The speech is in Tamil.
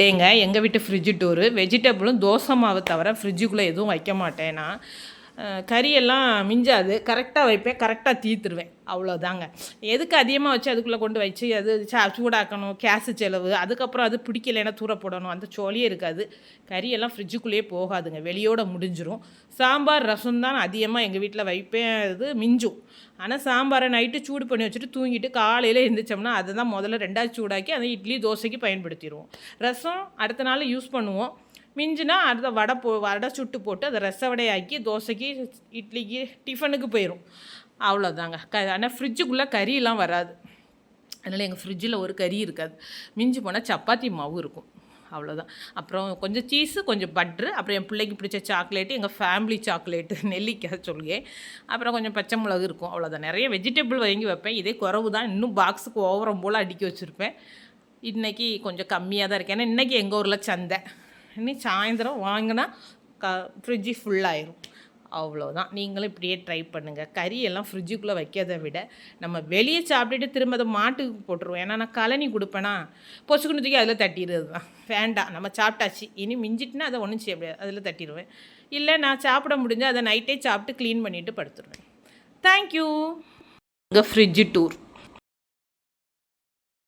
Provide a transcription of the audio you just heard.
டேங்க எங்கள் வீட்டு ஃப்ரிட்ஜு டூரு வெஜிடபிளும் தோசை மாவு தவிர ஃப்ரிட்ஜுக்குள்ளே எதுவும் வைக்க மாட்டேன்னா கறியெல்லாம் மிஞ்சாது. கரெக்டாக வைப்பேன் கரெக்டாக தீர்த்துருவேன். அவ்வளோதாங்க எதுக்கு அதிகமாக வச்சு அதுக்குள்ளே கொண்டு வச்சு அது சா சூடாக்கணும் கேஸு செலவு அதுக்கப்புறம் அது பிடிக்கலைன்னா தூர போடணும். அந்த சோழியே இருக்காது. கறியெல்லாம் ஃப்ரிட்ஜுக்குள்ளேயே போகாதுங்க. வெளியோட முடிஞ்சிரும். சாம்பார் ரசம் தான் அதிகமாக எங்கள் வீட்டில் வைப்பேன். இது மிஞ்சும். ஆனால் சாம்பாரை நைட்டு சூடு பண்ணி வச்சுட்டு தூங்கிட்டு காலையில் எழுந்திரிச்சோம்னா அதை தான் முதல்ல ரெண்டாவது சூடாக்கி அதை இட்லி தோசைக்கு பயன்படுத்திடுவோம். ரசம் அடுத்த நாள் யூஸ் பண்ணுவோம். மிஞ்சினா அடுத்த வடை போ வடை சுட்டு போட்டு அதை ரச வடையாக்கி தோசைக்கு இட்லிக்கு டிஃபனுக்கு போயிடும் அவ்வளோதாங்க க ஆனால் ஃப்ரிட்ஜுக்குள்ளே கறியெல்லாம் வராது. அதனால் எங்கள் ஃப்ரிட்ஜில் ஒரு கறி இருக்காது. மிஞ்சி போனால் சப்பாத்தி மாவு இருக்கும். அவ்வளோதான் அப்புறம் கொஞ்சம் சீஸு கொஞ்சம் பட்ரு அப்புறம் என் பிள்ளைக்கு பிடிச்ச சாக்லேட்டு எங்கள் ஃபேமிலி சாக்லேட்டு நெல்லிக்காய் சொல்லுங்க. அப்புறம் கொஞ்சம் பச்சை மிளகு இருக்கும். அவ்வளோதான் நிறைய வெஜிடபிள் வாங்கி வைப்பேன். இதே குறவு தான் இன்னும் பாக்ஸுக்கு ஓவரம் போல் அடுக்கி வச்சுருப்பேன். இன்றைக்கி கொஞ்சம் கம்மியாக தான் இருக்கேன் ஏன்னா இன்றைக்கி எங்கள் ஊரில் சந்தை. இனி சாயந்தரம் வாங்கினா க ஃப்ரிட்ஜு ஃபுல்லாயிரும் அவ்வளோதான் நீங்களும் இப்படியே ட்ரை பண்ணுங்கள் கறியெல்லாம் ஃப்ரிட்ஜுக்குள்ளே வைக்கிறதை விட நம்ம வெளியே சாப்பிட்டுட்டு திரும்ப அதை மாட்டுக்கு போட்டுருவோம். ஏன்னா நான் கழனி கொடுப்பேனா? பொசுக்குன்னு தூக்கி அதில் தட்டிடுறது தான் வேண்டாம். நம்ம சாப்பிட்டாச்சு. இனி மிஞ்சிட்டுனா அதை ஒன்றும் செய்ய முடியாது. அதில் தட்டிடுவேன். இல்லை நான் சாப்பிட முடிஞ்சால் அதை நைட்டே சாப்பிட்டு க்ளீன் பண்ணிவிட்டு படுத்துருவேன். தேங்க்யூ உங்கள் ஃப்ரிட்ஜு டூர்